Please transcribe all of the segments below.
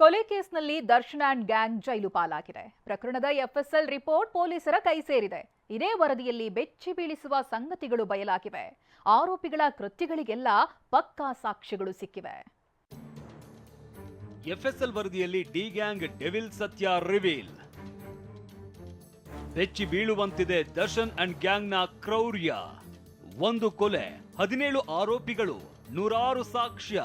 ಕೊಲೆ ಕೇಸ್ನಲ್ಲಿ Darshan and gang ಜೈಲು ಪಾಲಾಗಿದೆ. ಪ್ರಕರಣದ ಎಫ್ಎಸ್ಎಲ್ ರಿಪೋರ್ಟ್ ಪೊಲೀಸರ ಕೈ ಸೇರಿದೆ. ಇದೇ ವರದಿಯಲ್ಲಿ ಬೆಚ್ಚಿ ಬೀಳಿಸುವ ಸಂಗತಿಗಳು ಬಯಲಾಗಿವೆ. ಆರೋಪಿಗಳ ಕೃತ್ಯಗಳಿಗೆಲ್ಲ ಪಕ್ಕಾ ಸಾಕ್ಷ್ಯಗಳು ಸಿಕ್ಕಿವೆ. ಎಫ್ಎಸ್ಎಲ್ ವರದಿಯಲ್ಲಿ ಡಿ ಗ್ಯಾಂಗ್ ಡೆವಿಲ್ ಸತ್ಯ ರಿವೀಲ್. ಬೆಚ್ಚಿ ಬೀಳುವಂತಿದೆ ದರ್ಶನ್ ಅಂಡ್ ಗ್ಯಾಂಗ್ನ ಕ್ರೌರ್ಯ. ಒಂದು ಕೊಲೆ. ಹದಿನೇಳು ಆರೋಪಿಗಳು, ನೂರಾರು ಸಾಕ್ಷ್ಯ.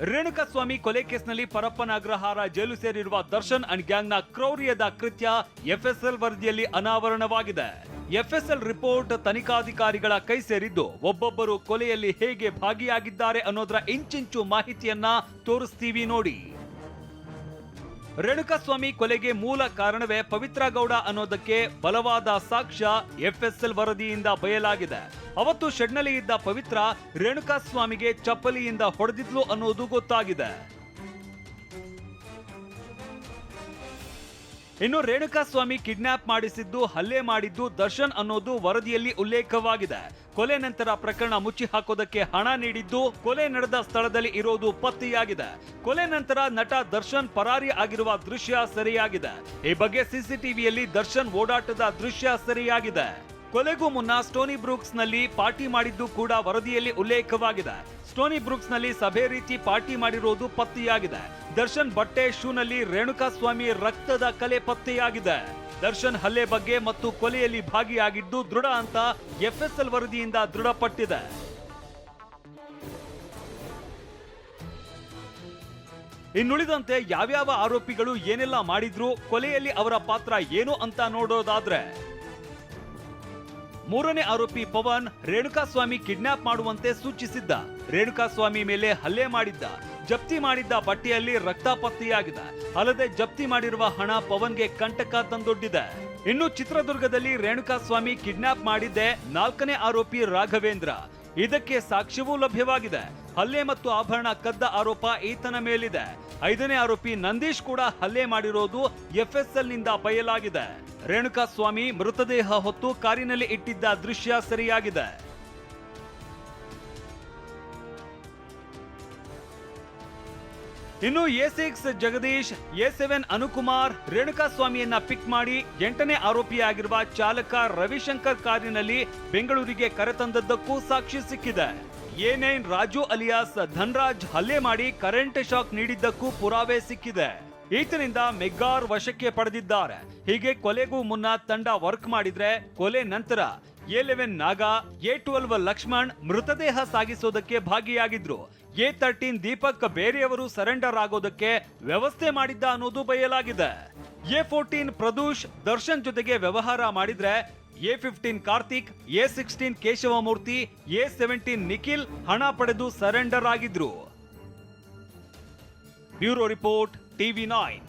ರೇಣುಕಸ್ವಾಮಿ ಕೊಲೆ ಕೇಸ್ನಲ್ಲಿ ಪರಪ್ಪನ ಅಗ್ರಹಾರ ಜೈಲು ಸೇರಿರುವ ದರ್ಶನ್ ಅಂಡ್ ಗ್ಯಾಂಗ್ನ ಕ್ರೌರ್ಯದ ಕೃತ್ಯ ಎಫ್ಎಸ್ಎಲ್ ವರದಿಯಲ್ಲಿ ಅನಾವರಣವಾಗಿದೆ. ಎಫ್ಎಸ್ಎಲ್ ರಿಪೋರ್ಟ್ ತನಿಖಾಧಿಕಾರಿಗಳ ಕೈ ಸೇರಿದ್ದು, ಒಬ್ಬೊಬ್ಬರು ಕೊಲೆಯಲ್ಲಿ ಹೇಗೆ ಭಾಗಿಯಾಗಿದ್ದಾರೆ ಅನ್ನೋದರ ಇಂಚಿಂಚು ಮಾಹಿತಿಯನ್ನ ತೋರಿಸ್ತೀವಿ ನೋಡಿ. ರೇಣುಕಸ್ವಾಮಿ ಕೊಲೆಗೆ ಮೂಲ ಕಾರಣವೇ ಪವಿತ್ರ ಗೌಡ ಅನ್ನೋದಕ್ಕೆ ಬಲವಾದ ಸಾಕ್ಷ್ಯ ಎಫ್ಎಸ್ಎಲ್ ವರದಿಯಿಂದ ಬಯಲಾಗಿದೆ. ಅವತ್ತು ಶೆಡ್ನಲ್ಲಿ ಇದ್ದ ಪವಿತ್ರ ರೇಣುಕಾಸ್ವಾಮಿಗೆ ಚಪ್ಪಲಿಯಿಂದ ಹೊಡೆದಿದ್ಲು ಅನ್ನೋದು ಗೊತ್ತಾಗಿದೆ. ಇನ್ನು ರೇಣುಕಾಸ್ವಾಮಿ ಕಿಡ್ನಾಪ್ ಮಾಡಿಸಿದ್ದು, ಹಲ್ಲೆ ಮಾಡಿದ್ದು ದರ್ಶನ್ ಅನ್ನೋದು ವರದಿಯಲ್ಲಿ ಉಲ್ಲೇಖವಾಗಿದೆ. ಕೊಲೆ ನಂತರ ಪ್ರಕರಣ ಮುಚ್ಚಿ ಹಾಕೋದಕ್ಕೆ ಹಣ ನೀಡಿದ್ದು, ಕೊಲೆ ನಡೆದ ಸ್ಥಳದಲ್ಲಿ ಇರೋದು ಪತ್ತೆಯಾಗಿದೆ. ಕೊಲೆ ನಂತರ ನಟ ದರ್ಶನ್ ಪರಾರಿ ಆಗಿರುವ ದೃಶ್ಯ ಸರಿಯಾಗಿದೆ. ಈ ಬಗ್ಗೆ ಸಿಸಿಟಿವಿಯಲ್ಲಿ ದರ್ಶನ್ ಓಡಾಟದ ದೃಶ್ಯ ಸೆರೆಯಾಗಿದೆ. ಕೊಲೆಗೂ ಮುನ್ನ ಸ್ಟೋನಿ ಬ್ರೂಕ್ಸ್ನಲ್ಲಿ ಪಾರ್ಟಿ ಮಾಡಿದ್ದು ಕೂಡ ವರದಿಯಲ್ಲಿ ಉಲ್ಲೇಖವಾಗಿದೆ. ಸ್ಟೋನಿ ಬ್ರೂಕ್ಸ್ನಲ್ಲಿ ಸಭೆ ರೀತಿ ಪಾರ್ಟಿ ಮಾಡಿರೋದು ಪತ್ತೆಯಾಗಿದೆ. ದರ್ಶನ್ ಬಟ್ಟೆ ಶೂನಲ್ಲಿ ರೇಣುಕಾಸ್ವಾಮಿ ರಕ್ತದ ಕಲೆ ಪತ್ತೆಯಾಗಿದೆ. ದರ್ಶನ್ ಹಲ್ಲೆ ಬಗ್ಗೆ ಮತ್ತು ಕೊಲೆಯಲ್ಲಿ ಭಾಗಿಯಾಗಿದ್ದು ದೃಢ ಅಂತ ಎಫ್ಎಸ್ಎಲ್ ವರದಿಯಿಂದ ದೃಢಪಟ್ಟಿದೆ. ಇನ್ನುಳಿದಂತೆ ಯಾವ್ಯಾವ ಆರೋಪಿಗಳು ಏನೆಲ್ಲ ಮಾಡಿದ್ರು, ಕೊಲೆಯಲ್ಲಿ ಅವರ ಪಾತ್ರ ಏನು ಅಂತ ನೋಡೋದಾದ್ರೆ ಮೂರನೇ ಆರೋಪಿ ಪವನ್ ರೇಣುಕಾಸ್ವಾಮಿ ಕಿಡ್ನಾಪ್ ಮಾಡುವಂತೆ ಸೂಚಿಸಿದ್ದ. ರೇಣುಕಾಸ್ವಾಮಿ ಮೇಲೆ ಹಲ್ಲೆ ಮಾಡಿದ್ದ. ಜಪ್ತಿ ಮಾಡಿದ್ದ ಬಟ್ಟೆಯಲ್ಲಿ ರಕ್ತ ಪತ್ತೆಯಾಗಿದೆ. ಅಲ್ಲದೆ ಜಪ್ತಿ ಮಾಡಿರುವ ಹಣ ಪವನ್ಗೆ ಕಂಟಕ ತಂದೊಡ್ಡಿದೆ. ಇನ್ನು ಚಿತ್ರದುರ್ಗದಲ್ಲಿ ರೇಣುಕಾಸ್ವಾಮಿ ಕಿಡ್ನಾಪ್ ಮಾಡಿದ್ದೆ ನಾಲ್ಕನೇ ಆರೋಪಿ ರಾಘವೇಂದ್ರ. ಇದಕ್ಕೆ ಸಾಕ್ಷ್ಯವೂ ಲಭ್ಯವಾಗಿದೆ. ಹಲ್ಲೆ ಮತ್ತು ಆಭರಣ ಕದ್ದ ಆರೋಪ ಈತನ ಮೇಲಿದೆ. ಐದನೇ ಆರೋಪಿ ನಂದೀಶ್ ಕೂಡ ಹಲ್ಲೆ ಮಾಡಿರೋದು ಎಫ್ಎಸ್ಎಲ್ನಿಂದ ಬಯಲಾಗಿದೆ ರೇಣುಕಾಸ್ವಾಮಿ ಮೃತದೇಹ ಹೊತ್ತು ಕಾರಿನಲ್ಲಿ ಇಟ್ಟಿದ್ದ ದೃಶ್ಯ ಸರಿಯಾಗಿದೆ. ಇನ್ನು A six Jagadish, A seven Anukumar ರೇಣುಕಾಸ್ವಾಮಿಯನ್ನ pick ಮಾಡಿ ಎಂಟನೇ ಆರೋಪಿಯಾಗಿರುವ ಚಾಲಕ ರವಿಶಂಕರ್ ಕಾರಿನಲ್ಲಿ ಬೆಂಗಳೂರಿಗೆ ಕರೆತಂದದ್ದಕ್ಕೂ ಸಾಕ್ಷಿ ಸಿಕ್ಕಿದೆ. A nine Raju alias Dhanraj ಹಲ್ಲೆ ಮಾಡಿ ಕರೆಂಟ್ ಶಾಕ್ ನೀಡಿದ್ದಕ್ಕೂ ಪುರಾವೆ ಸಿಕ್ಕಿದೆ. ಈತನಿಂದ ಮೆಗ್ಗಾರ್ ವಶಕ್ಕೆ ಪಡೆದಿದ್ದಾರೆ. ಹೀಗೆ ಕೊಲೆಗೂ ಮುನ್ನ ತಂಡ ವರ್ಕ್ ಮಾಡಿದ್ರೆ ಕೊಲೆ ನಂತರ A eleven Naga, A twelve Lakshman ಮೃತದೇಹ ಸಾಗಿಸೋದಕ್ಕೆ ಭಾಗಿಯಾಗಿದ್ರು. ಎ ತರ್ಟೀನ್ ದೀಪಕ್ ಬೇರೆಯವರು ಸರೆಂಡರ್ ಆಗೋದಕ್ಕೆ ವ್ಯವಸ್ಥೆ ಮಾಡಿದ್ದ ಅನ್ನೋದು ಬಯಲಾಗಿದೆ. ಎ ಫೋರ್ಟೀನ್ ಪ್ರದೂಷ್ ದರ್ಶನ್ ಜೊತೆಗೆ ವ್ಯವಹಾರ ಮಾಡಿದ್ರೆ A fifteen Karthik, A sixteen Keshavamurthy, A seventeen Nikhil ಹಣ ಪಡೆದು ಸರೆಂಡರ್ ಆಗಿದ್ರು. Bureau report, TV nine.